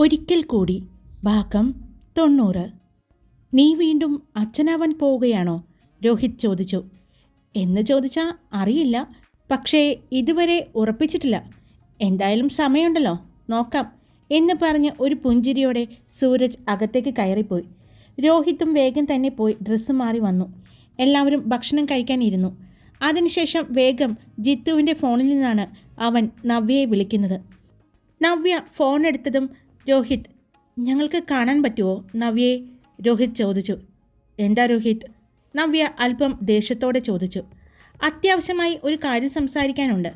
ഒരിക്കൽ കൂടി ഭാഗം തൊണ്ണൂറ്. നീ വീണ്ടും അച്ഛനാവാൻ പോവുകയാണോ? രോഹിത് ചോദിച്ചു. എന്ന് ചോദിച്ചാൽ അറിയില്ല. പക്ഷേ ഇതുവരെ ഉറപ്പിച്ചിട്ടില്ല. എന്തായാലും സമയമുണ്ടല്ലോ. നോക്കാം. എന്ന് പറഞ്ഞ് ഒരു പുഞ്ചിരിയോടെ സൂരജ് അകത്തേക്ക് കയറിപ്പോയി. രോഹിത്തും വേഗം തന്നെ പോയി ഡ്രസ്സ് മാറി വന്നു. എല്ലാവരും ഭക്ഷണം കഴിക്കാനിരുന്നു. അതിനുശേഷം വേഗം ജിത്തുവിന്റെ ഫോണിൽ നിന്നാണ് അവൻ നവ്യയെ വിളിക്കുന്നത്. നവ്യ ഫോൺ എടുത്തതും രോഹിത് ഞങ്ങൾക്ക് കാണാൻ പറ്റുമോ നവ്യയെ രോഹിത് ചോദിച്ചു. എന്താ രോഹിത്? നവ്യ അല്പം ദേഷ്യത്തോടെ ചോദിച്ചു. അത്യാവശ്യമായി ഒരു കാര്യം സംസാരിക്കാനുണ്ട്.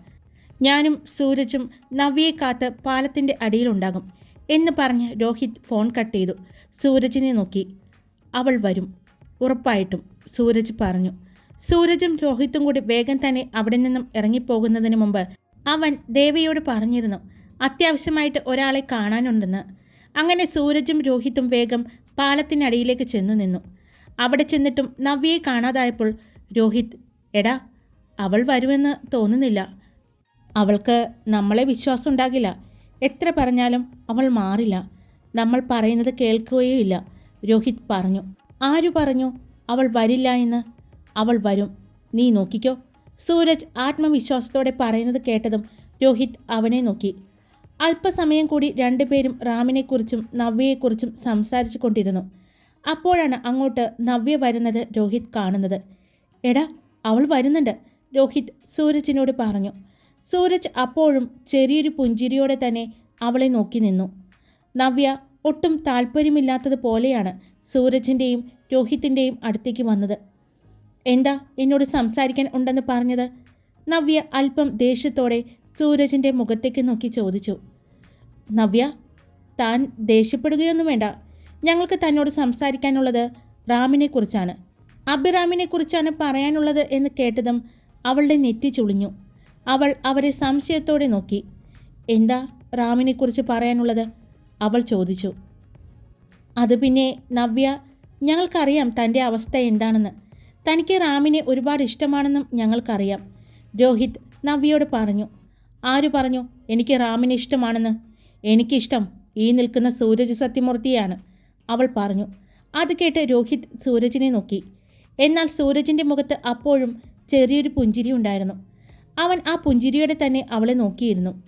ഞാനും സൂരജും നവ്യയെ കാത്ത് പാലത്തിന്റെ അടിയിലുണ്ടാകും എന്ന് പറഞ്ഞ് രോഹിത് ഫോൺ കട്ട് ചെയ്തു. സൂരജിനെ നോക്കി. അവൾ വരും. ഉറപ്പായിട്ടും സൂരജ് പറഞ്ഞു. സൂരജും രോഹിത്തും കൂടി വേഗം തന്നെ അവിടെ നിന്നും ഇറങ്ങിപ്പോകുന്നതിന് മുമ്പ് അവൻ ദേവയോട് പറഞ്ഞിരുന്നു. അത്യാവശ്യമായിട്ട് ഒരാളെ കാണാനുണ്ടെന്ന്. അങ്ങനെ സൂരജും രോഹിത്തും വേഗം പാലത്തിനടിയിലേക്ക് ചെന്നു നിന്നു. അവിടെ ചെന്നിട്ടും നവ്യയെ കാണാതായപ്പോൾ രോഹിത് എടാ അവൾ വരുമെന്ന് തോന്നുന്നില്ല. അവൾക്ക് നമ്മളെ വിശ്വാസം ഉണ്ടാകില്ല. എത്ര പറഞ്ഞാലും അവൾ മാറില്ല. നമ്മൾ പറയുന്നത് കേൾക്കുകയോ ഇല്ല രോഹിത് പറഞ്ഞു. ആരു പറഞ്ഞു അവൾ വരില്ല എന്ന്? അവൾ വരും. നീ നോക്കിക്കോ. സൂരജ് ആത്മവിശ്വാസത്തോടെ പറയുന്നത് കേട്ടതും രോഹിത് അവനെ നോക്കി. അല്പസമയം കൂടി രണ്ടുപേരും റാമിനെക്കുറിച്ചും നവ്യയെക്കുറിച്ചും സംസാരിച്ചു കൊണ്ടിരുന്നു. അപ്പോഴാണ് അങ്ങോട്ട് നവ്യ വരുന്നത് രോഹിത് കാണുന്നത്. എടാ അവൾ വരുന്നുണ്ട്. രോഹിത് സൂരജിനോട് പറഞ്ഞു. സൂരജ് അപ്പോഴും ചെറിയൊരു പുഞ്ചിരിയോടെ തന്നെ അവളെ നോക്കി നിന്നു. നവ്യ ഒട്ടും താല്പര്യമില്ലാത്തതുപോലെയാണ് സൂരജിന്റെയും രോഹിത്തിന്റെയും അടുത്തേക്ക് വന്നത്. എന്താ എന്നോട് സംസാരിക്കാൻ ഉണ്ടെന്ന് പറഞ്ഞത്? നവ്യ അല്പം ദേഷ്യത്തോടെ സൂരജിന്റെ മുഖത്തേക്ക് നോക്കി ചോദിച്ചു. നവ്യ താൻ ദേഷ്യപ്പെടുകയൊന്നും വേണ്ട. ഞങ്ങൾക്ക് തന്നോട് സംസാരിക്കാനുള്ളത് റാമിനെക്കുറിച്ചാണ്. അഭിറാമിനെക്കുറിച്ചാണ് പറയാനുള്ളത് എന്ന് കേട്ടതും അവളുടെ നെറ്റി ചുളിഞ്ഞു. അവൾ അവരെ സംശയത്തോടെ നോക്കി. എന്താ റാമിനെക്കുറിച്ച് പറയാനുള്ളത്? അവൾ ചോദിച്ചു. അത് പിന്നെ നവ്യ ഞങ്ങൾക്കറിയാം തന്റെ അവസ്ഥ എന്താണെന്ന്. തനിക്ക് റാമിനെ ഒരുപാട് ഇഷ്ടമാണെന്നും ഞങ്ങൾക്കറിയാം. രോഹിത് നവ്യയോട് പറഞ്ഞു. ആര് പറഞ്ഞു? എനിക്ക് റാമിനെ ഇഷ്ടമാണെന്ന്. എനിക്കിഷ്ടം ഈ നിൽക്കുന്ന സൂരജ് സത്യമൂർത്തിയാണ്. അവൾ പറഞ്ഞു. അത് കേട്ട് രോഹിത് സൂരജിനെ നോക്കി. എന്നാൽ സൂരജിന്റെ മുഖത്ത് അപ്പോഴും ചെറിയൊരു പുഞ്ചിരി ഉണ്ടായിരുന്നു. അവൻ ആ പുഞ്ചിരിയോടെ തന്നെ അവളെ നോക്കിയിരുന്നു.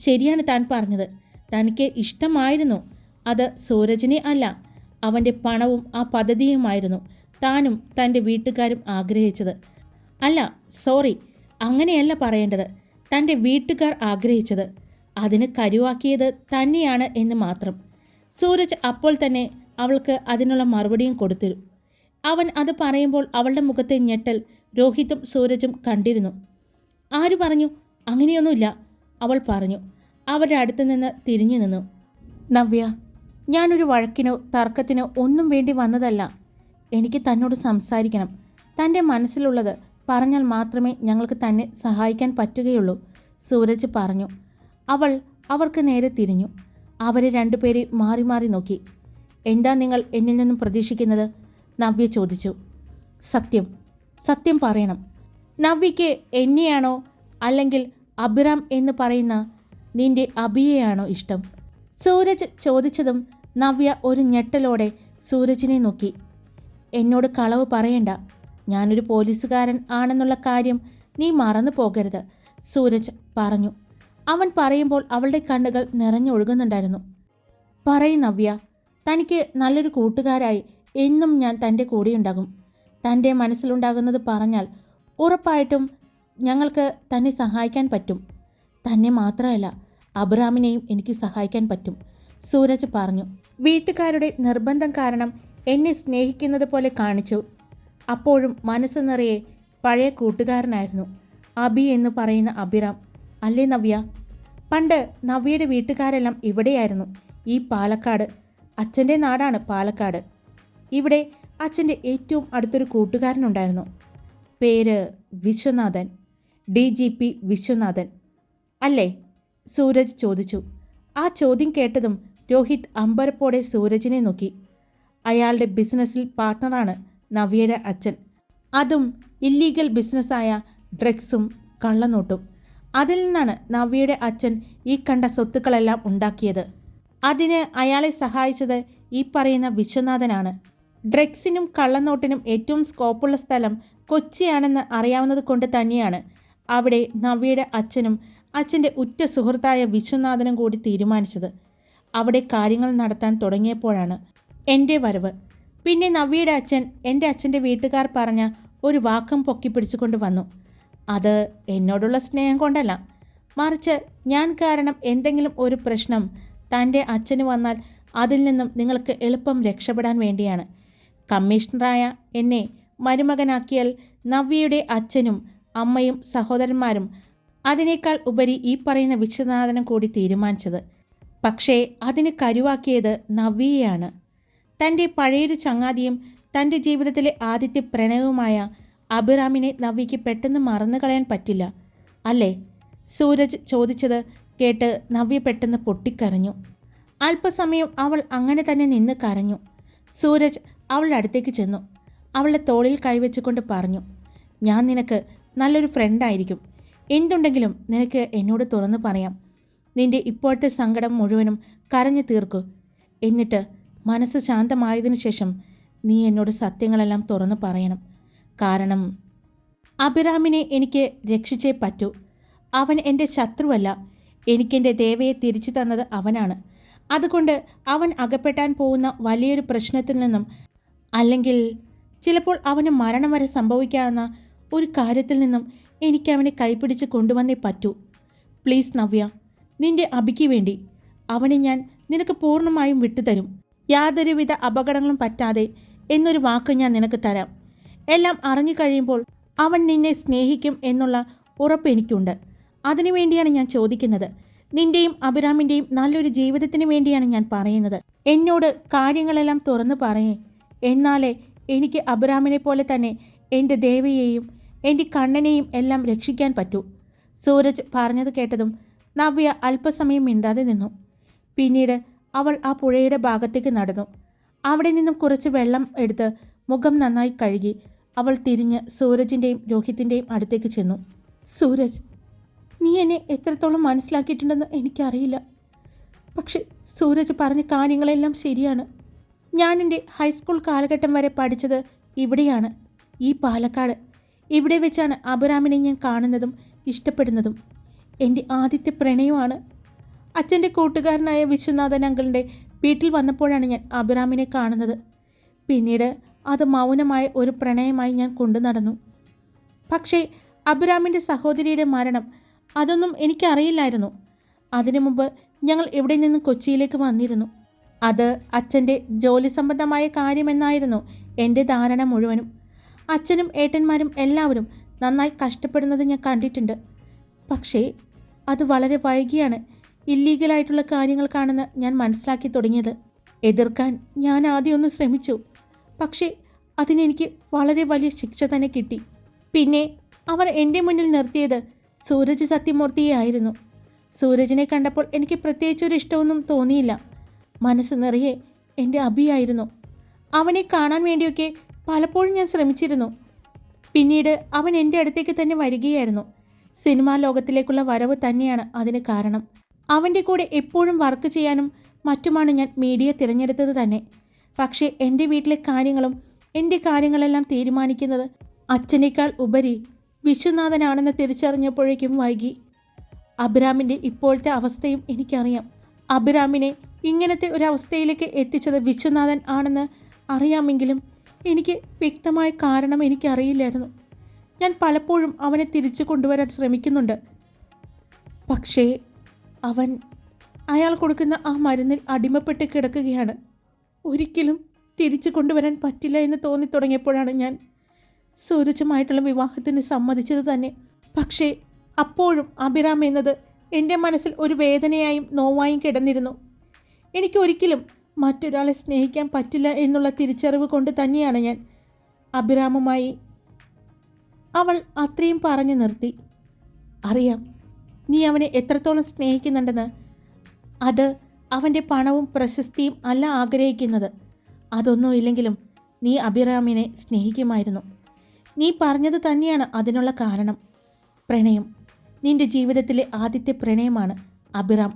ശരിയാണ് താൻ പറഞ്ഞത്. തനിക്ക് ഇഷ്ടമായിരുന്നു. അത് സൂരജിനെ അല്ല അവന്റെ പണവും ആ പദ്ധതിയുമായിരുന്നു താനും തന്റെ വീട്ടുകാരും ആഗ്രഹിച്ചത്. അല്ല സോറി അങ്ങനെയല്ല പറയേണ്ടത്. തന്റെ വീട്ടുകാർ ആഗ്രഹിച്ചത്. അതിന് കരുവാക്കിയത് തന്നെയാണ് എന്ന് മാത്രം. സൂരജ് അപ്പോൾ തന്നെ അവൾക്ക് അതിനുള്ള മറുപടിയും കൊടുത്തു. അവൻ അത് പറയുമ്പോൾ അവളുടെ മുഖത്തെ ഞെട്ടൽ രോഹിതും സൂരജും കണ്ടിരുന്നു. ആര് പറഞ്ഞു? അങ്ങനെയൊന്നുമില്ല അവൾ പറഞ്ഞു. അവരുടെ അടുത്ത് നിന്ന് തിരിഞ്ഞു നിന്നു. നവ്യ ഞാനൊരു വഴക്കിനോ തർക്കത്തിനോ ഒന്നും വേണ്ടി വന്നതല്ല. എനിക്ക് തന്നോട് സംസാരിക്കണം. തന്റെ മനസ്സിലുള്ളത് പറഞ്ഞാൽ മാത്രമേ ഞങ്ങൾക്ക് തന്നെ സഹായിക്കാൻ പറ്റുകയുള്ളൂ സൂരജ് പറഞ്ഞു. അവൾ അവർക്ക് നേരെ തിരിഞ്ഞു. അവരെ രണ്ടുപേരെ മാറി മാറി നോക്കി. എന്താ നിങ്ങൾ എന്നിൽ നിന്നും പ്രതീക്ഷിക്കുന്നത്? നവ്യ ചോദിച്ചു. സത്യം. സത്യം പറയണം. നവ്യയ്ക്ക് എന്നെയാണോ അല്ലെങ്കിൽ അഭിറാം എന്ന് പറയുന്ന നിന്റെ അബിയെയാണോ ഇഷ്ടം? സൂരജ് ചോദിച്ചതും നവ്യ ഒരു ഞെട്ടലോടെ സൂരജിനെ നോക്കി. എന്നോട് കളവ് പറയണ്ട. ഞാനൊരു പോലീസുകാരൻ ആണെന്നുള്ള കാര്യം നീ മറന്നു പോകരുത് സൂരജ് പറഞ്ഞു. അവൻ പറയുമ്പോൾ അവളുടെ കണ്ണുകൾ നിറഞ്ഞൊഴുകുന്നുണ്ടായിരുന്നു. പറയും നവ്യ തനിക്ക് നല്ലൊരു കൂട്ടുകാരായി എന്നും ഞാൻ തന്റെ കൂടെയുണ്ടാകും. തന്റെ മനസ്സിലുണ്ടാകുന്നത് പറഞ്ഞാൽ ഉറപ്പായിട്ടും ഞങ്ങൾക്ക് തന്നെ സഹായിക്കാൻ പറ്റും. തന്നെ മാത്രമല്ല അബ്രാമിനെയും എനിക്ക് സഹായിക്കാൻ പറ്റും സൂരജ് പറഞ്ഞു. വീട്ടുകാരുടെ നിർബന്ധം കാരണം എന്നെ സ്നേഹിക്കുന്നത് പോലെ കാണിച്ചു. അപ്പോഴും മനസ്സ് നിറയെ പഴയ കൂട്ടുകാരനായിരുന്നു. അബി എന്ന് പറയുന്ന അഭിറാം അല്ലേ നവ്യ? പണ്ട് നവ്യയുടെ വീട്ടുകാരെല്ലാം ഇവിടെയായിരുന്നു. ഈ പാലക്കാട്. അച്ഛന്റെ നാടാണ് പാലക്കാട്. ഇവിടെ അച്ഛന്റെ ഏറ്റവും അടുത്തൊരു കൂട്ടുകാരനുണ്ടായിരുന്നു. പേര് Viswanathan. D G P Viswanathan. അല്ലേ? സൂരജ് ചോദിച്ചു. ആ ചോദ്യം കേട്ടതും രോഹിത് അമ്പരപ്പോടെ സൂരജിനെ നോക്കി. അയാളുടെ ബിസിനസ്സിൽ പാർട്ട്ണറാണ് നവ്യയുടെ അച്ഛൻ. അതും ഇല്ലീഗൽ ബിസിനസ്സായ ഡ്രഗ്സും കള്ളനോട്ടും. അതിൽ നിന്നാണ് നവ്യയുടെ അച്ഛൻ ഈ കണ്ട സ്വത്തുക്കളെല്ലാം ഉണ്ടാക്കിയത്. അതിന് അയാളെ സഹായിച്ചത് ഈ പറയുന്ന വിശ്വനാഥനാണ്. ഡ്രഗ്സിനും കള്ളനോട്ടിനും ഏറ്റവും സ്കോപ്പുള്ള സ്ഥലം കൊച്ചിയാണെന്ന് അറിയാവുന്നത് കൊണ്ട് തന്നെയാണ്. അവിടെ നവ്യയുടെ അച്ഛനും അച്ഛന്റെ ഉറ്റ സുഹൃത്തായ വിശ്വനാഥനും കൂടി തീരുമാനിച്ചത്. അവിടെ കാര്യങ്ങൾ നടത്താൻ തുടങ്ങിയപ്പോഴാണ് എന്റെ വരവ്. പിന്നെ നവ്യയുടെ അച്ഛൻ എന്റെ അച്ഛന്റെ വീട്ടുകാർ പറഞ്ഞ ഒരു വാക്കം പൊക്കി പിടിച്ചുകൊണ്ട് വന്നു. അത് എന്നോടുള്ള സ്നേഹം കൊണ്ടല്ല. മറിച്ച് ഞാൻ കാരണം എന്തെങ്കിലും ഒരു പ്രശ്നം തന്റെ അച്ഛന് വന്നാൽ അതിൽ നിന്നും നിങ്ങൾക്ക് എളുപ്പം രക്ഷപ്പെടാൻ വേണ്ടിയാണ്. കമ്മീഷണറായ എന്നെ മരുമകനാക്കിയാൽ നവ്യയുടെ അച്ഛനും അമ്മയും സഹോദരന്മാരും അതിനേക്കാൾ ഉപരി ഈ പറയുന്ന വിശ്വനാഥനും കൂടി തീരുമാനിച്ചത്. പക്ഷേ അതിന് കരുവാക്കിയത് നവ്യയാണ് തന്റെ പഴയൊരു ചങ്ങാതിയും തന്റെ ജീവിതത്തിലെ ആദ്യത്തെ പ്രണയവുമായ അഭിറാമിനെ നവ്യയ്ക്ക് പെട്ടെന്ന് മറന്നു കളയാൻ പറ്റില്ല. അല്ലേ? സൂരജ് ചോദിച്ചത് കേട്ട് നവ്യ പെട്ടെന്ന് പൊട്ടിക്കരഞ്ഞു. അല്പസമയം അവൾ അങ്ങനെ തന്നെ നിന്ന് കരഞ്ഞു. സൂരജ് അവളുടെ അടുത്തേക്ക് ചെന്നു. അവളുടെ തോളിൽ കൈവച്ചുകൊണ്ട് പറഞ്ഞു ഞാൻ നിനക്ക് നല്ലൊരു ഫ്രണ്ടായിരിക്കും എന്തുണ്ടെങ്കിലും നിനക്ക് എന്നോട് തുറന്നു പറയാം. നിന്റെ ഇപ്പോഴത്തെ സങ്കടം മുഴുവനും കരഞ്ഞു തീർക്കൂ. എന്നിട്ട് മനസ്സ് ശാന്തമായതിനു ശേഷം നീ എന്നോട് സത്യങ്ങളെല്ലാം തുറന്നു പറയണം. കാരണം അഭിറാമിനെ എനിക്ക് രക്ഷിച്ചേ പറ്റൂ. അവൻ എന്റെ ശത്രുവല്ല. എനിക്കെന്റെ ദേവയെ തിരിച്ചു തന്നത് അവനാണ്. അതുകൊണ്ട് അവൻ അകപ്പെട്ടാൻ പോകുന്ന വലിയൊരു പ്രശ്നത്തിൽ നിന്നും അല്ലെങ്കിൽ ചിലപ്പോൾ അവന് മരണം വരെ സംഭവിക്കാവുന്ന ഒരു കാര്യത്തിൽ നിന്നും എനിക്ക് അവനെ കൈപിടിച്ച് കൊണ്ടുവന്നേ പറ്റൂ. പ്ലീസ് നവ്യ നിന്റെ അഭിക്ക് വേണ്ടി അവനെ ഞാൻ നിനക്ക് പൂർണമായും വിട്ടുതരും. യാതൊരുവിധ അപകടങ്ങളും പറ്റാതെ എന്നൊരു വാക്ക് ഞാൻ നിനക്ക് തരാം. എല്ലാം അറിഞ്ഞു കഴിയുമ്പോൾ അവൻ നിന്നെ സ്നേഹിക്കും എന്നുള്ള ഉറപ്പ് എനിക്കുണ്ട്. അതിനുവേണ്ടിയാണ് ഞാൻ ചോദിക്കുന്നത്. നിന്റെയും അഭിരാമിന്റെയും നല്ലൊരു ജീവിതത്തിന് വേണ്ടിയാണ് ഞാൻ പറയുന്നത്. എന്നോട് കാര്യങ്ങളെല്ലാം തുറന്നു പറയേ. എന്നാലേ എനിക്ക് അഭിരാമിനെ പോലെ തന്നെ എന്റെ ദേവിയെയും എന്റെ കണ്ണനെയും എല്ലാം രക്ഷിക്കാൻ പറ്റൂ. സൂരജ് പറഞ്ഞത് കേട്ടതും നവ്യ അല്പസമയം മിണ്ടാതെ നിന്നു. പിന്നീട് അവൾ ആ പുഴയുടെ ഭാഗത്തേക്ക് നടന്നു. അവിടെ നിന്നും കുറച്ച് വെള്ളം എടുത്ത് മുഖം നന്നായി കഴുകി അവൾ തിരിഞ്ഞ് സൂരജിന്റെയും രോഹിത്തിന്റെയും അടുത്തേക്ക് ചെന്നു. സൂരജ് നീ എന്നെ എത്രത്തോളം മനസ്സിലാക്കിയിട്ടുണ്ടെന്ന് എനിക്കറിയില്ല. പക്ഷെ സൂരജ് പറഞ്ഞ കാര്യങ്ങളെല്ലാം ശരിയാണ്. ഞാൻ എന്റെ ഹൈസ്കൂൾ കാലഘട്ടം വരെ പഠിച്ചത് ഇവിടെയാണ് ഈ പാലക്കാട്. ഇവിടെ വെച്ചാണ് അബുരാമിനെ ഞാൻ കാണുന്നതും ഇഷ്ടപ്പെടുന്നതും. എന്റെ ആദ്യത്തെ പ്രണയമാണ് അച്ഛന്റെ കൂട്ടുകാരനായ വിശ്വനാഥൻ അങ്കിളിന്റെ വീട്ടിൽ വന്നപ്പോഴാണ് ഞാൻ അബുരാമിനെ കാണുന്നത്. പിന്നീട് അത് മൗനമായ ഒരു പ്രണയമായി ഞാൻ കൊണ്ടു നടന്നു. പക്ഷേ അബിറാമിന്റെ സഹോദരിയുടെ മരണം അതൊന്നും എനിക്കറിയില്ലായിരുന്നു. അതിനു മുമ്പ് ഞങ്ങൾ ഇവിടെ നിന്ന് കൊച്ചിയിലേക്ക് വന്നിരുന്നു? അത് അച്ഛന്റെ ജോലി സംബന്ധമായ കാര്യമെന്നായിരുന്നു എന്റെ ധാരണ മുഴുവനും. അച്ഛനും ഏട്ടന്മാരും എല്ലാവരും നന്നായി കഷ്ടപ്പെടുന്നത് ഞാൻ കണ്ടിട്ടുണ്ട്. പക്ഷേ അത് വളരെ വൈകിയാണ് ഇല്ലീഗലായിട്ടുള്ള കാര്യങ്ങൾക്കാണെന്ന് ഞാൻ മനസ്സിലാക്കി തുടങ്ങിയത്. എതിർക്കാൻ ഞാൻ ആദ്യമൊന്ന് ശ്രമിച്ചു. പക്ഷേ അതിനെനിക്ക് വളരെ വലിയ ശിക്ഷ തന്നെ കിട്ടി. പിന്നെ അവർ എന്റെ മുന്നിൽ നിർത്തിയത് സൂരജ് സത്യമൂർത്തിയെ ആയിരുന്നു സൂരജിനെ കണ്ടപ്പോൾ എനിക്ക് പ്രത്യേകിച്ചൊരു ഇഷ്ടമൊന്നും തോന്നിയില്ല. മനസ്സ് നിറയെ എന്റെ അഭിയായിരുന്നു അവനെ കാണാൻ വേണ്ടിയൊക്കെ പലപ്പോഴും ഞാൻ ശ്രമിച്ചിരുന്നു. പിന്നീട് അവൻ എന്റെ അടുത്തേക്ക് തന്നെ വരികയായിരുന്നു. സിനിമാ ലോകത്തിലേക്കുള്ള വരവ് തന്നെയാണ് അതിന് കാരണം. അവന്റെ കൂടെ എപ്പോഴും വർക്ക് ചെയ്യാനും മറ്റുമാണ് ഞാൻ മീഡിയ തിരഞ്ഞെടുത്തത് തന്നെ. പക്ഷേ എന്റെ വീട്ടിലെ കാര്യങ്ങളും എന്റെ കാര്യങ്ങളെല്ലാം തീരുമാനിക്കുന്നത് അച്ഛനേക്കാൾ ഉപരി വിശ്വനാഥനാണെന്ന് തിരിച്ചറിഞ്ഞപ്പോഴേക്കും വൈകി. അബ്രാമിന്റെ ഇപ്പോഴത്തെ അവസ്ഥയും എനിക്കറിയാം. അബ്രാമിനെ ഇങ്ങനത്തെ ഒരവസ്ഥയിലേക്ക് എത്തിച്ചത് വിശ്വനാഥൻ ആണെന്ന് അറിയാമെങ്കിലും എനിക്ക് വ്യക്തമായ കാരണം എനിക്കറിയില്ലായിരുന്നു. ഞാൻ പലപ്പോഴും അവനെ തിരിച്ചു കൊണ്ടുവരാൻ ശ്രമിക്കുന്നുണ്ട്. പക്ഷേ അവൻ അയാൾ കൊടുക്കുന്ന ആ മരുന്നിൽ അടിമപ്പെട്ട് കിടക്കുകയാണ്. ഒരിക്കലും തിരിച്ചു കൊണ്ടുവരാൻ പറ്റില്ല എന്ന് തോന്നി തുടങ്ങിയപ്പോഴാണ് ഞാൻ സൂരജുമായിട്ടുള്ള വിവാഹത്തിന് സമ്മതിച്ചത് തന്നെ. പക്ഷേ അപ്പോഴും അഭിരാം എന്നത് എന്റെ മനസ്സിൽ ഒരു വേദനയായും നോവായും കിടന്നിരുന്നു. എനിക്കൊരിക്കലും മറ്റൊരാളെ സ്നേഹിക്കാൻ പറ്റില്ല എന്നുള്ള തിരിച്ചറിവ് കൊണ്ട് തന്നെയാണ് ഞാൻ അഭിരാമുമായി അവൾ അത്രയും പറഞ്ഞു നിർത്തി. അറിയാം നീ അവനെ എത്രത്തോളം സ്നേഹിക്കുന്നുണ്ടെന്ന്. അത് അവന്റെ പണവും പ്രശസ്തിയും അല്ല ആഗ്രഹിക്കുന്നത്. അതൊന്നും ഇല്ലെങ്കിലും നീ അഭിറാമിനെ സ്നേഹിക്കുമായിരുന്നു. നീ പറഞ്ഞത് തന്നെയാണ് അതിനുള്ള കാരണം. പ്രണയം നിന്റെ ജീവിതത്തിലെ ആദ്യത്തെ പ്രണയമാണ് അഭിറാം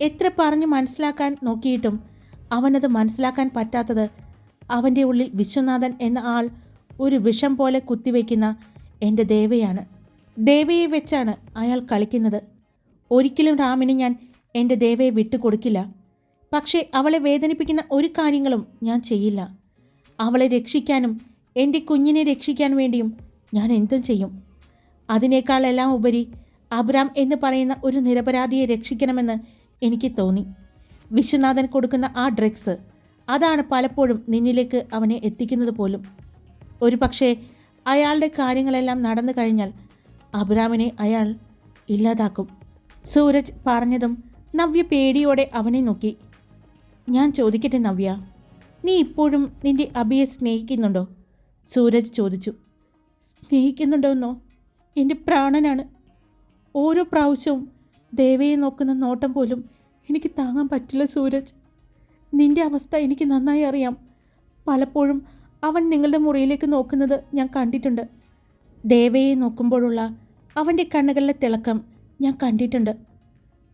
എത്ര പറഞ്ഞ് മനസ്സിലാക്കാൻ നോക്കിയിട്ടും അവനത് മനസ്സിലാക്കാൻ പറ്റാത്തത് അവന്റെ ഉള്ളിൽ വിശ്വനാഥൻ എന്ന ആൾ ഒരു വിഷം പോലെ കുത്തിവെക്കുന്ന എന്റെ ദേവയാണ്. ദേവയെ വെച്ചാണ് അയാൾ കളിക്കുന്നത്. ഒരിക്കലും റാമിനെ ഞാൻ എന്റെ ദേവയെ വിട്ടുകൊടുക്കില്ല. പക്ഷേ അവളെ വേദനിപ്പിക്കുന്ന ഒരു കാര്യങ്ങളും ഞാൻ ചെയ്യില്ല. അവളെ രക്ഷിക്കാനും എന്റെ കുഞ്ഞിനെ രക്ഷിക്കാൻ വേണ്ടിയും ഞാൻ എന്തും ചെയ്യും. അതിനേക്കാളെല്ലാം ഉപരി അബ്രാം എന്ന് പറയുന്ന ഒരു നിരപരാധിയെ രക്ഷിക്കണമെന്ന് എനിക്ക് തോന്നി. വിശ്വനാഥൻ കൊടുക്കുന്ന ആ ഡ്രഗ്സ് അതാണ് പലപ്പോഴും നിന്നിലേക്ക് അവനെ എത്തിക്കുന്നത് പോലും. ഒരു പക്ഷേ അയാളുടെ കാര്യങ്ങളെല്ലാം നടന്നു കഴിഞ്ഞാൽ അബ്രാമിനെ അയാൾ ഇല്ലാതാക്കും. സൂരജ് പറഞ്ഞതും നവ്യ പേടിയോടെ അവനെ നോക്കി. ഞാൻ ചോദിക്കട്ടെ നവ്യ നീ ഇപ്പോഴും നിന്റെ അബിയെ സ്നേഹിക്കുന്നുണ്ടോ? സൂരജ് ചോദിച്ചു. സ്നേഹിക്കുന്നുണ്ടോന്നോ? എന്റെ പ്രാണനാണ്. ഓരോ പ്രാവശ്യവും ദേവയെ നോക്കുന്ന നോട്ടം പോലും എനിക്ക് താങ്ങാൻ പറ്റില്ല സൂരജ്. നിന്റെ അവസ്ഥ എനിക്ക് നന്നായി അറിയാം. പലപ്പോഴും അവൻ നിങ്ങളുടെ മുറിയിലേക്ക് നോക്കുന്നത് ഞാൻ കണ്ടിട്ടുണ്ട്. ദേവയെ നോക്കുമ്പോഴുള്ള അവന്റെ കണ്ണുകളിലെ തിളക്കം ഞാൻ കണ്ടിട്ടുണ്ട്.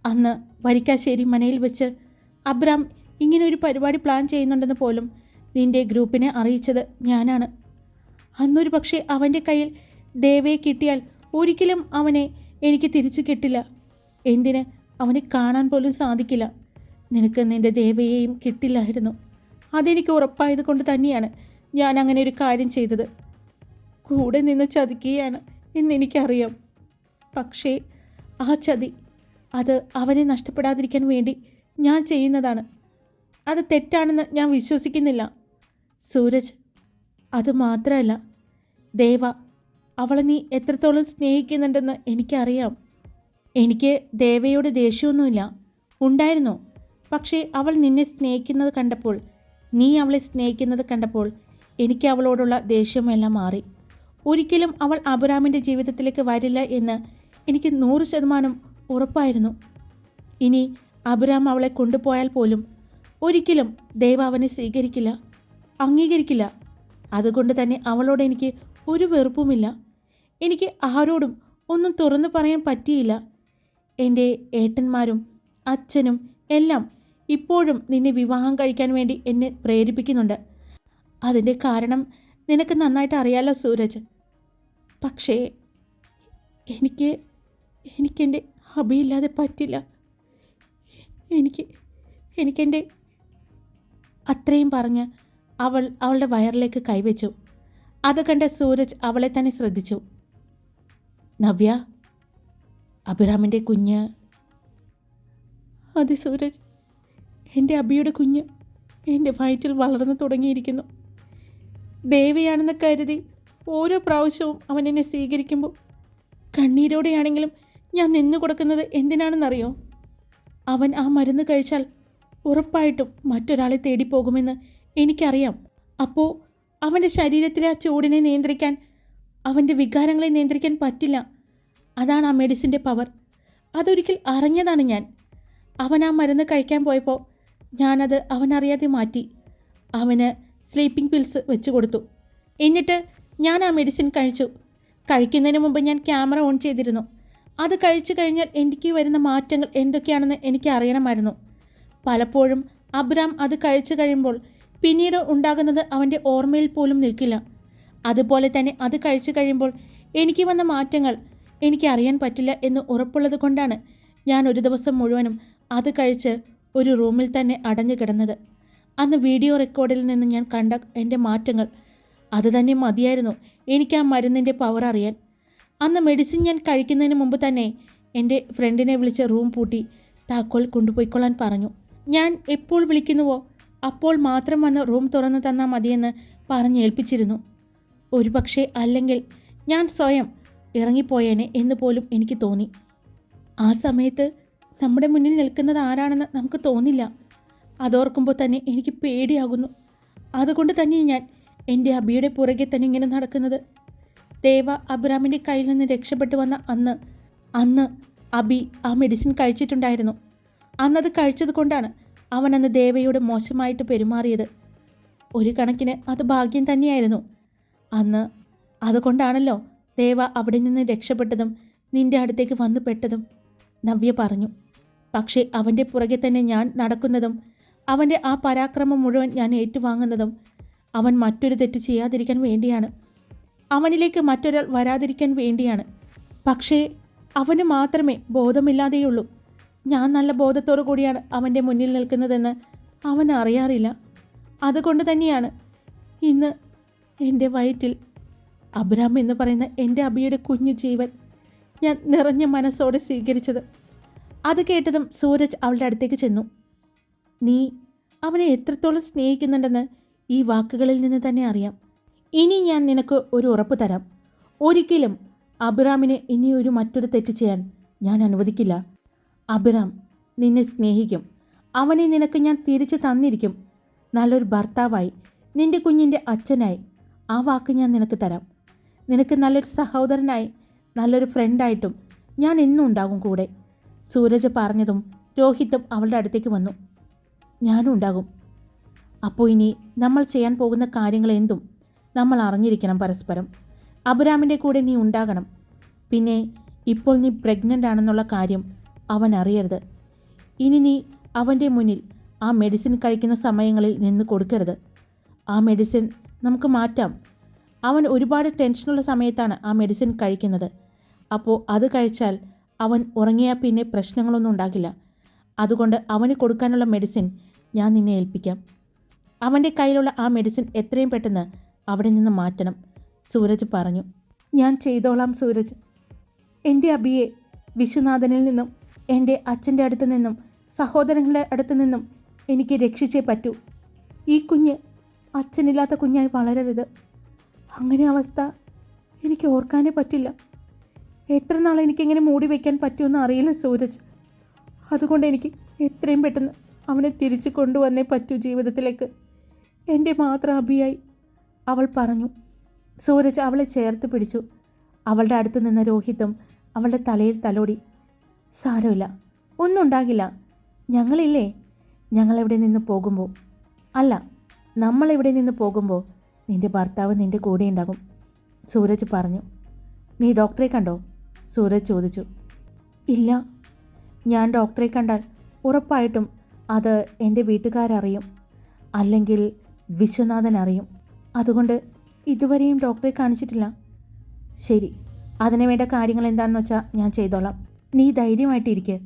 അന്ന് വരിക്കാശ്ശേരി മനയിൽ വെച്ച് അബ്രാം ഇങ്ങനെ ഒരു പരിപാടി പ്ലാൻ ചെയ്യുന്നുണ്ടെന്ന് പോലും നിന്റെ ഗ്രൂപ്പിനെ അറിയിച്ചത് ഞാനാണ്. അന്നൊരു പക്ഷേ അവന്റെ കയ്യിൽ ദേവയെ കിട്ടിയാൽ ഒരിക്കലും അവനെ എനിക്ക് തിരിച്ചു കിട്ടില്ല. എന്തിന് അവനെ കാണാൻ പോലും സാധിക്കില്ല. നിനക്ക് നിന്റെ ദേവയെയും കിട്ടില്ലായിരുന്നു. അതെനിക്ക് ഉറപ്പായത് കൊണ്ട് തന്നെയാണ് ഞാൻ അങ്ങനെ ഒരു കാര്യം ചെയ്തത്. കൂടെ നിന്ന് ചതിക്കുകയാണ് എന്നെനിക്കറിയാം പക്ഷേ ആ ചതി അത് അവനെ നഷ്ടപ്പെടാതിരിക്കാൻ വേണ്ടി ഞാൻ ചെയ്യുന്നതാണ്. അത് തെറ്റാണെന്ന് ഞാൻ വിശ്വസിക്കുന്നില്ല. സൂരജ് അത് മാത്രമല്ല. ദേവ അവളെ നീ എത്രത്തോളം സ്നേഹിക്കുന്നുണ്ടെന്ന് എനിക്കറിയാം. എനിക്ക് ദേവയോട് ദേഷ്യമൊന്നുമില്ല. ഉണ്ടായിരുന്നു? പക്ഷേ അവൾ നിന്നെ സ്നേഹിക്കുന്നത് കണ്ടപ്പോൾ നീ അവളെ സ്നേഹിക്കുന്നത് കണ്ടപ്പോൾ എനിക്ക് അവളോടുള്ള ദേഷ്യമെല്ലാം മാറി. ഒരിക്കലും അവൾ അബുറാമിന്റെ ജീവിതത്തിലേക്ക് വരില്ല എന്ന് എനിക്ക് നൂറ് ശതമാനം ഉറപ്പായിരുന്നു. ഇനി അബുരാം അവളെ കൊണ്ടുപോയാൽ പോലും ഒരിക്കലും ദൈവ അവനെ സ്വീകരിക്കില്ല അംഗീകരിക്കില്ല. അതുകൊണ്ട് തന്നെ അവളോട് എനിക്ക് ഒരു വെറുപ്പുമില്ല. എനിക്ക് ആരോടും ഒന്നും തുറന്നു പറയാൻ പറ്റിയില്ല. എന്റെ ഏട്ടന്മാരും അച്ഛനും എല്ലാം ഇപ്പോഴും നിന്നെ വിവാഹം കഴിക്കാൻ വേണ്ടി എന്നെ പ്രേരിപ്പിക്കുന്നുണ്ട്. അതിന്റെ കാരണം നിനക്ക് നന്നായിട്ട് അറിയാലോ സൂരജ്. പക്ഷേ എനിക്ക് എനിക്കെന്റെ ഹബിയില്ലാതെ പറ്റില്ല. എനിക്ക് എനിക്കെന്റെ അത്രയും പറഞ്ഞ് അവൾ അവളുടെ വയറിലേക്ക് കൈവച്ചു. അത് കണ്ട സൂരജ് അവളെ തന്നെ ശ്രദ്ധിച്ചു. നവ്യ അഭിറാമിന്റെ കുഞ്ഞ്. അതെ സൂരജ് എന്റെ അബിയുടെ കുഞ്ഞ് എന്റെ വയറ്റിൽ വളർന്നു തുടങ്ങിയിരിക്കുന്നു. ദേവിയാണെന്ന് കരുതി ഓരോ പ്രാവശ്യവും അവൻ എന്നെ സ്വീകരിക്കുമ്പോൾ കണ്ണീരോടെയാണെങ്കിലും ഞാൻ നിന്നു കൊടുക്കുന്നത് എന്തിനാണെന്നറിയോ? അവൻ ആ മരുന്ന് കഴിച്ചാൽ ഉറപ്പായിട്ടും മറ്റൊരാളെ തേടിപ്പോകുമെന്ന് എനിക്കറിയാം. അപ്പോൾ അവന്റെ ശരീരത്തിലെ ആ ചൂടിനെ നിയന്ത്രിക്കാൻ അവന്റെ വികാരങ്ങളെ നിയന്ത്രിക്കാൻ പറ്റില്ല. അതാണ് ആ മെഡിസിന്റെ പവർ. അതൊരിക്കൽ അറിഞ്ഞതാണ് ഞാൻ. അവൻ ആ മരുന്ന് കഴിക്കാൻ പോയപ്പോൾ ഞാനത് അവനറിയാതെ മാറ്റി. അവന് സ്ലീപ്പിംഗ് പിൽസ് വെച്ച് കൊടുത്തു. എന്നിട്ട് ഞാൻ ആ മെഡിസിൻ കഴിച്ചു. കഴിക്കുന്നതിന് മുമ്പ് ഞാൻ ക്യാമറ ഓൺ ചെയ്തിരുന്നു. അത് കഴിച്ചു കഴിഞ്ഞാൽ എനിക്ക് വരുന്ന മാറ്റങ്ങൾ എന്തൊക്കെയാണെന്ന് എനിക്ക് അറിയണമായിരുന്നു. പലപ്പോഴും അബ്രാം അത് കഴിച്ചു കഴിയുമ്പോൾ പിന്നീട് ഉണ്ടാകുന്നത് അവന്റെ ഓർമ്മയിൽ പോലും നിൽക്കില്ല. അതുപോലെ തന്നെ അത് കഴിച്ചു കഴിയുമ്പോൾ എനിക്ക് വന്ന മാറ്റങ്ങൾ എനിക്ക് അറിയാൻ പറ്റില്ല എന്ന് ഉറപ്പുള്ളത് കൊണ്ടാണ് ഞാൻ ഒരു ദിവസം മുഴുവനും അത് കഴിച്ച് ഒരു റൂമിൽ തന്നെ അടഞ്ഞു കിടന്നത്. അന്ന് വീഡിയോ റെക്കോർഡിൽ നിന്ന് ഞാൻ കണ്ട എന്റെ മാറ്റങ്ങൾ അത് തന്നെ മതിയായിരുന്നു. എനിക്ക് ആ മരുന്നിന്റെ പവർ അറിയാൻ അന്ന് മെഡിസിൻ ഞാൻ കഴിക്കുന്നതിന് മുമ്പ് തന്നെ എന്റെ ഫ്രണ്ടിനെ വിളിച്ച് റൂം പൂട്ടി താക്കോൽ കൊണ്ടുപോയിക്കൊള്ളാൻ പറഞ്ഞു. ഞാൻ എപ്പോൾ വിളിക്കുന്നുവോ അപ്പോൾ മാത്രം വന്ന് റൂം തുറന്ന് തന്നാൽ മതിയെന്ന് പറഞ്ഞേൽപ്പിച്ചിരുന്നു ഒരുപക്ഷെ അല്ലെങ്കിൽ ഞാൻ സ്വയം ഇറങ്ങിപ്പോയേനെ എന്ന് പോലും എനിക്ക് തോന്നി. ആ സമയത്ത് നമ്മുടെ മുന്നിൽ നിൽക്കുന്നത് ആരാണെന്ന് നമുക്ക് തോന്നില്ല. അതോർക്കുമ്പോൾ തന്നെ എനിക്ക് പേടിയാകുന്നു. അതുകൊണ്ട് തന്നെ ഞാൻ എന്റെ അബിയുടെ പുറകെ തന്നെ ഇങ്ങനെ നടക്കുന്നത്. ദേവ അബ്രാമിന്റെ കയ്യിൽ നിന്ന് രക്ഷപ്പെട്ടു വന്ന അന്ന് അന്ന് അബി ആ മെഡിസിൻ കഴിച്ചിട്ടുണ്ടായിരുന്നു. അന്നത് കഴിച്ചത് കൊണ്ടാണ് അവൻ അന്ന് ദേവയോട് മോശമായിട്ട് പെരുമാറിയത്. ഒരു കണക്കിന് അത് ഭാഗ്യം തന്നെയായിരുന്നു. അന്ന് അതുകൊണ്ടാണല്ലോ ദേവ അവിടെ നിന്ന് രക്ഷപ്പെട്ടതും നിന്റെ അടുത്തേക്ക് വന്നു പെട്ടതും നവ്യ പറഞ്ഞു. പക്ഷേ അവന്റെ പുറകെ തന്നെ ഞാൻ നടക്കുന്നതും അവന്റെ ആ പരാക്രമം മുഴുവൻ ഞാൻ ഏറ്റുവാങ്ങുന്നതും അവൻ മറ്റൊരു തെറ്റ് ചെയ്യാതിരിക്കാൻ വേണ്ടിയാണ്. അവനിലേക്ക് മറ്റൊരാൾ വരാതിരിക്കാൻ വേണ്ടിയാണ്. പക്ഷേ അവന് മാത്രമേ ബോധമില്ലാതെയുള്ളൂ. ഞാൻ നല്ല ബോധത്തോടു കൂടിയാണ് അവന്റെ മുന്നിൽ നിൽക്കുന്നതെന്ന് അവൻ അറിയാറില്ല. അതുകൊണ്ട് തന്നെയാണ് ഇന്ന് എന്റെ വയറ്റിൽ അബ്രാം എന്ന് പറയുന്ന എന്റെ അബിയുടെ കുഞ്ഞു ജീവൻ ഞാൻ നിറഞ്ഞ മനസ്സോടെ സ്വീകരിച്ചത്. അത് കേട്ടതും സൂരജ് അവളുടെ അടുത്തേക്ക് ചെന്നു. നീ അവനെ എത്രത്തോളം സ്നേഹിക്കുന്നുണ്ടെന്ന് ഈ വാക്കുകളിൽ നിന്ന് തന്നെ അറിയാം. ഇനി ഞാൻ നിനക്ക് ഒരു ഉറപ്പ് തരാം. ഒരിക്കലും അബ്രാമിന് ഇനി ഒരു മറ്റൊരു തെറ്റ് ചെയ്യാൻ ഞാൻ അനുവദിക്കില്ല. അബ്രാം നിന്നെ സ്നേഹിക്കും. അവനെ നിനക്ക് ഞാൻ തിരിച്ചു തന്നിരിക്കും. നല്ലൊരു ഭർത്താവായി നിന്റെ കുഞ്ഞിന്റെ അച്ഛനായി ആ വാക്ക് ഞാൻ നിനക്ക് തരാം. നിനക്ക് നല്ലൊരു സഹോദരനായി നല്ലൊരു ഫ്രണ്ടായിട്ടും ഞാൻ എന്നും ഉണ്ടാകും കൂടെ. സൂരജ് പറഞ്ഞതും രോഹിത്തും അവളുടെ അടുത്തേക്ക് വന്നു. ഞാനും ഉണ്ടാകും. അപ്പോൾ ഇനി നമ്മൾ ചെയ്യാൻ പോകുന്ന കാര്യങ്ങൾ എന്തും? നമ്മൾ അറിഞ്ഞിരിക്കണം പരസ്പരം. അബുരാമിന്റെ കൂടെ നീ ഉണ്ടാകണം. പിന്നെ ഇപ്പോൾ നീ പ്രഗ്നന്റ് ആണെന്നുള്ള കാര്യം അവൻ അറിയരുത്. ഇനി നീ അവന്റെ മുന്നിൽ ആ മെഡിസിൻ കഴിക്കുന്ന സമയങ്ങളിൽ നിന്ന് കൊടുക്കരുത്. ആ മെഡിസിൻ നമുക്ക് മാറ്റാം. അവൻ ഒരുപാട് ടെൻഷനുള്ള സമയത്താണ് ആ മെഡിസിൻ കഴിക്കുന്നത്. അപ്പോൾ അത് കഴിച്ചാൽ അവൻ ഉറങ്ങിയാൽ പിന്നെ പ്രശ്നങ്ങളൊന്നും ഉണ്ടാകില്ല. അതുകൊണ്ട് അവന് കൊടുക്കാനുള്ള മെഡിസിൻ ഞാൻ നിന്നെ ഏൽപ്പിക്കാം. അവന്റെ കയ്യിലുള്ള ആ മെഡിസിൻ എത്രയും പെട്ടെന്ന് അവിടെ നിന്ന് മാറ്റണം. സൂരജ് പറഞ്ഞു ഞാൻ ചെയ്തോളാം സൂരജ്. എന്റെ അബിയെ വിശ്വനാഥനിൽ നിന്നും എന്റെ അച്ഛന്റെ അടുത്ത് നിന്നും സഹോദരങ്ങളുടെ അടുത്ത് നിന്നും എനിക്ക് രക്ഷിച്ചേ പറ്റൂ. ഈ കുഞ്ഞ് അച്ഛനില്ലാത്ത കുഞ്ഞായി വളരരുത്. അങ്ങനെ അവസ്ഥ എനിക്ക് ഓർക്കാനേ പറ്റില്ല. എത്ര നാൾ എനിക്കെങ്ങനെ മൂടി വയ്ക്കാൻ പറ്റുമെന്ന് അറിയില്ല സൂരജ്. അതുകൊണ്ട് എനിക്ക് എത്രയും പെട്ടെന്ന് അവനെ തിരിച്ചു കൊണ്ടുവന്നേ പറ്റൂ ജീവിതത്തിലേക്ക്. എന്റെ മാത്രം അഭിയായി അവൾ പറഞ്ഞു. സൂരജ് അവളെ ചേർത്ത് പിടിച്ചു. അവളുടെ അടുത്ത് നിന്ന രോഹിതം അവളുടെ തലയിൽ തലോടി. സാരമില്ല ഒന്നും ഉണ്ടാകില്ല. ഞങ്ങളില്ലേ? ഞങ്ങളിവിടെ നിന്ന് പോകുമ്പോൾ അല്ല നമ്മളിവിടെ നിന്ന് പോകുമ്പോൾ നിന്റെ ഭർത്താവ് നിന്റെ കൂടെ ഉണ്ടാകും. സൂരജ് പറഞ്ഞു. നീ ഡോക്ടറെ കണ്ടോ? സൂരജ് ചോദിച്ചു. ഇല്ല ഞാൻ ഡോക്ടറെ കണ്ടാൽ ഉറപ്പായിട്ടും അത് എന്റെ വീട്ടുകാരറിയും. അല്ലെങ്കിൽ വിശ്വനാഥൻ അറിയും. അതുകൊണ്ട് ഇതുവരെയും ഡോക്ടറെ കാണിച്ചിട്ടില്ല. ശരി അതിനു വേണ്ട കാര്യങ്ങൾ എന്താണെന്ന് വെച്ചാൽ ഞാൻ ചെയ്തോളാം. നീ ധൈര്യമായിട്ടിരിക്കുക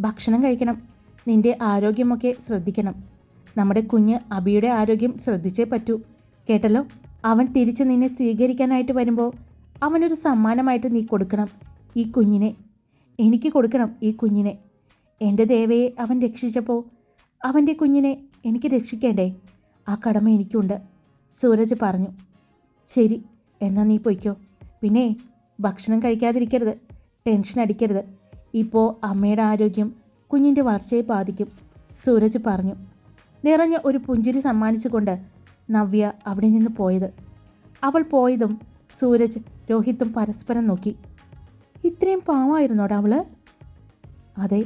ഭക്ഷണം കഴിക്കണം. നിന്റെ ആരോഗ്യമൊക്കെ ശ്രദ്ധിക്കണം. നമ്മുടെ കുഞ്ഞ് അബിയുടെ ആരോഗ്യം ശ്രദ്ധിച്ചേ പറ്റൂ. കേട്ടല്ലോ? അവൻ തിരിച്ച് നിന്നെ സ്വീകരിക്കാനായിട്ട് വരുമ്പോൾ അവനൊരു സമ്മാനമായിട്ട് നീ കൊടുക്കണം. ഈ കുഞ്ഞിനെ. എനിക്ക് കൊടുക്കണം ഈ കുഞ്ഞിനെ. എന്റെ ദേവയെ അവൻ രക്ഷിച്ചപ്പോൾ അവന്റെ കുഞ്ഞിനെ എനിക്ക് രക്ഷിക്കേണ്ടേ? ആ കടമ എനിക്കുണ്ട്. സൂരജ് പറഞ്ഞു ശരി എന്നാൽ നീ പൊയ്ക്കോ. പിന്നെ ഭക്ഷണം കഴിക്കാതിരിക്കരുത് ടെൻഷൻ അടിക്കരുത്. ഇപ്പോൾ അമ്മയുടെ ആരോഗ്യം കുഞ്ഞിന്റെ വളർച്ചയെ ബാധിക്കും സൂരജ് പറഞ്ഞു. നിറഞ്ഞ ഒരു പുഞ്ചിരി സമ്മാനിച്ചുകൊണ്ട് നവ്യ അവിടെ നിന്ന് പോയത്. അവൾ പോയതും സൂരജ് രോഹിത്തും പരസ്പരം നോക്കി. ഇത്രയും പാവായിരുന്നോടാ അവൾ? അതെ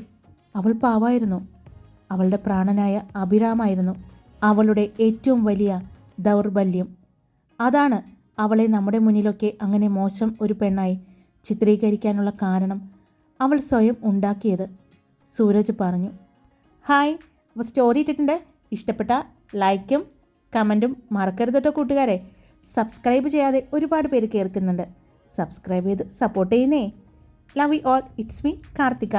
അവൾ പാവായിരുന്നു. അവളുടെ പ്രാണനായ അഭിരാമായിരുന്നു. അവളുടെ ഏറ്റവും വലിയ ദൗർബല്യം. അതാണ് അവളെ നമ്മുടെ മുന്നിലൊക്കെ അങ്ങനെ മോശം ഒരു പെണ്ണായി ചിത്രീകരിക്കാനുള്ള കാരണം അവൾ സ്വയം ഉണ്ടാക്കിയത്. സൂരജ് പറഞ്ഞു. ഹായ് അപ്പോൾ സ്റ്റോറി ഇട്ടിട്ടുണ്ട്. ഇഷ്ടപ്പെട്ട ലൈക്കും കമന്റും മറക്കരുത് കേട്ടോ കൂട്ടുകാരെ. സബ്സ്ക്രൈബ് ചെയ്യാതെ ഒരുപാട് പേര് കേൾക്കുന്നുണ്ട്. സബ്സ്ക്രൈബ് ചെയ്ത് സപ്പോർട്ട് ചെയ്യുന്നേ. Love you all it's me Karthika.